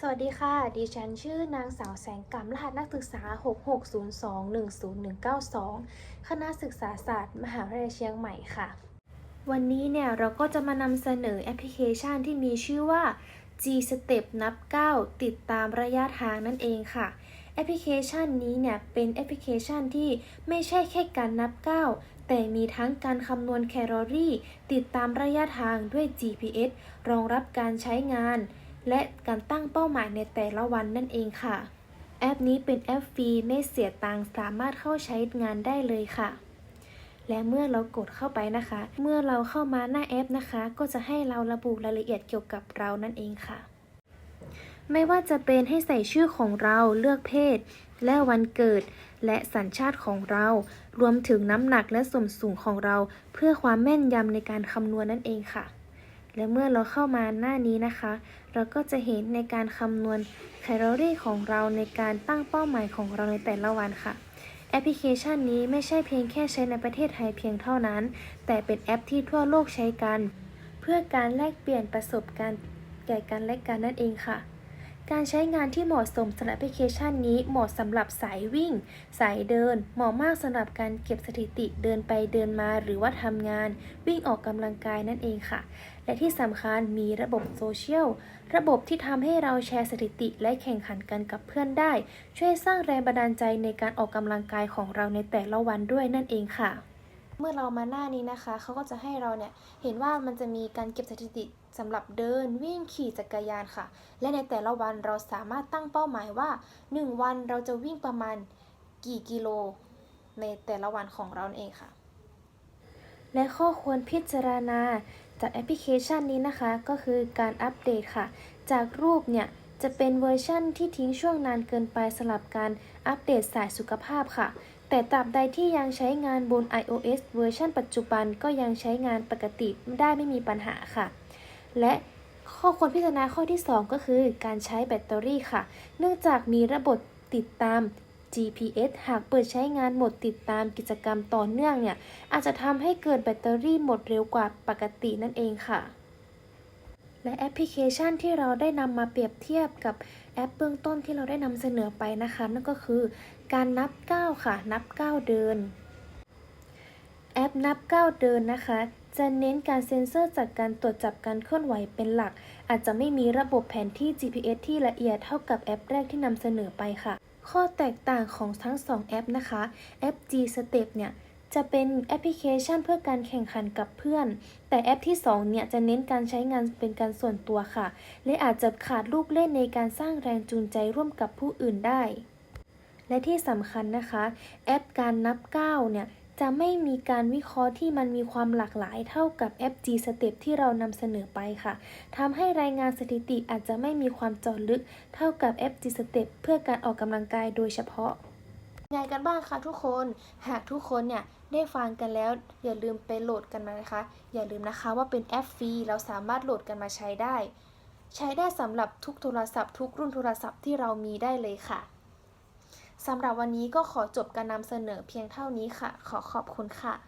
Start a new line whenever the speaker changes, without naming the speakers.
สวัสดีค่ะ ดิฉันชื่อนางสาวแสงกำรหัสนักศึกษา 66021012คณะศึกษาศาสตร์ มหาวิทยาลัยเชียงใหม่ค่ะ วันนี้เนี่ยเราก็จะมานำเสนอแอปพลิเคชันที่มีชื่อว่า G Step นับ 9 ติดตามระยะทางนั่นเองค่ะ แอปพลิเคชันนี้เนี่ยเป็นแอปพลิเคชันที่ไม่ใช่แค่การนับ 9 แต่มีทั้งการคำนวณแคลอรี่ ติดตามระยะทางด้วย GPS รองรับการใช้งาน และการตั้งเป้าหมายในแต่ละวันนั่นเองค่ะ แอปนี้เป็นแอปฟรีไม่เสียตังค์สามารถเข้าใช้งานได้เลยค่ะ และเมื่อเรากดเข้าไปนะคะ เมื่อเราเข้ามาหน้าแอปนะคะ ก็จะให้เราระบุรายละเอียดเกี่ยวกับเรานั่นเองค่ะ ไม่ว่าจะเป็นให้ใส่ชื่อของเราเลือกเพศ และวันเกิด และสัญชาติของเรา รวมถึงน้ำหนักและส่วนสูงของเรา เพื่อความแม่นยำในการคำนวณนั่นเองค่ะ และเมื่อเราเข้ามาหน้านี้นะคะ เราก็จะเห็นในการคำนวณแคลอรี่ของเราในการตั้งเป้าหมายของเราในแต่ละวันค่ะ แอปพลิเคชันนี้ไม่ใช่เพียงแค่ใช้ในประเทศไทยเพียงเท่านั้น แต่เป็นแอปที่ทั่วโลกใช้กัน เพื่อการแลกเปลี่ยนประสบการณ์แก่กันและกันนั่นเองค่ะ การใช้งานที่เหมาะสมสำหรับแอปพลิเคชันนี้เหมาะสำหรับสายวิ่ง สายเดิน เหมาะมากสำหรับการเก็บสถิติเดินไปเดินมาหรือว่าทำงาน วิ่งออกกำลังกายนั่นเองค่ะ และที่สำคัญมีระบบโซเชียลระบบที่ทำให้เราแชร์สถิติและแข่งขันกันกับเพื่อนได้ ช่วยสร้างแรงบันดาลใจในการออกกำลังกายของเราในแต่ละวันด้วยนั่นเองค่ะ เมื่อเรามาหน้านี้นะคะเขาก็จะให้เราเนี่ยเห็นว่ามันจะมีการเก็บสถิติสำหรับเดินวิ่งขี่จักรยานค่ะ และในแต่ละวันเราสามารถตั้งเป้าหมายว่า 1 วันเราจะวิ่งประมาณกี่กิโล ในแต่ละวันของเราเองค่ะ และข้อควรพิจารณาจากแอปพลิเคชันนี้นะคะ ก็คือการอัปเดตค่ะ จากรูปเนี่ยจะเป็นเวอร์ชั่นที่ทิ้งช่วงนานเกินไปสำหรับการอัปเดตสายสุขภาพค่ะ แต่ตราบใดที่ยังใช้งานบน iOS เวอร์ชันปัจจุบันก็ยังใช้งานปกติได้ไม่มีปัญหาค่ะ และข้อควรพิจารณาข้อที่ 2 ก็คือการใช้แบตเตอรี่ค่ะ เนื่องจากมีระบบติดตาม GPS หากเปิดใช้งานหมดติดตามกิจกรรมต่อเนื่องเนี่ย อาจจะทำให้เกิดแบตเตอรี่หมดเร็วกว่าปกตินั่นเองค่ะ และแอปพลิเคชันที่เราได้นำมาเปรียบเทียบกับแอปเบื้องต้นที่เราได้นำเสนอไปนะคะ นั่นก็คือการนับก้าวค่ะ นับก้าวเดิน แอปนับก้าวเดินนะคะ จะเน้นการเซ็นเซอร์จากการตรวจจับการเคลื่อนไหวเป็นหลัก อาจจะไม่มีระบบแผนที่ GPS ที่ละเอียดเท่ากับแอปแรกที่นำเสนอไปค่ะ ข้อแตกต่างของทั้ง 2 แอปนะคะแอป G Step เนี่ยจะเป็นแอปพลิเคชันเพื่อการแข่งขันกับเพื่อน แต่แอปที่ 2 เนี่ยจะเน้นการใช้งานเป็นการส่วนตัวค่ะ และอาจจะขาดลูกเล่นในการสร้างแรงจูงใจร่วมกับผู้อื่นได้ และที่สำคัญนะคะ แอปการนับก้าวเนี่ย จะไม่มีการวิเคราะห์ที่มันมีความหลากหลายเท่ากับแอป G Step ที่เรานำเสนอไปค่ะทำให้รายงานสถิติอาจจะไม่มีความเจาะลึกเท่ากับแอป G Step เพื่อการออกกำลังกายโดยเฉพาะยังไงกันบ้างคะทุกคน หากทุกคนเนี่ยได้ฟังกันแล้ว อย่าลืมไปโหลดกันมานะคะ อย่าลืมนะคะว่าเป็นแอปฟรีเราสามารถโหลดกันมาใช้ได้ ใช้ได้สำหรับทุกโทรศัพท์ทุกรุ่นโทรศัพท์ที่เรามีได้เลยค่ะ สำหรับวันนี้ก็ขอจบการนำเสนอเพียงเท่านี้ค่ะ ขอขอบคุณค่ะ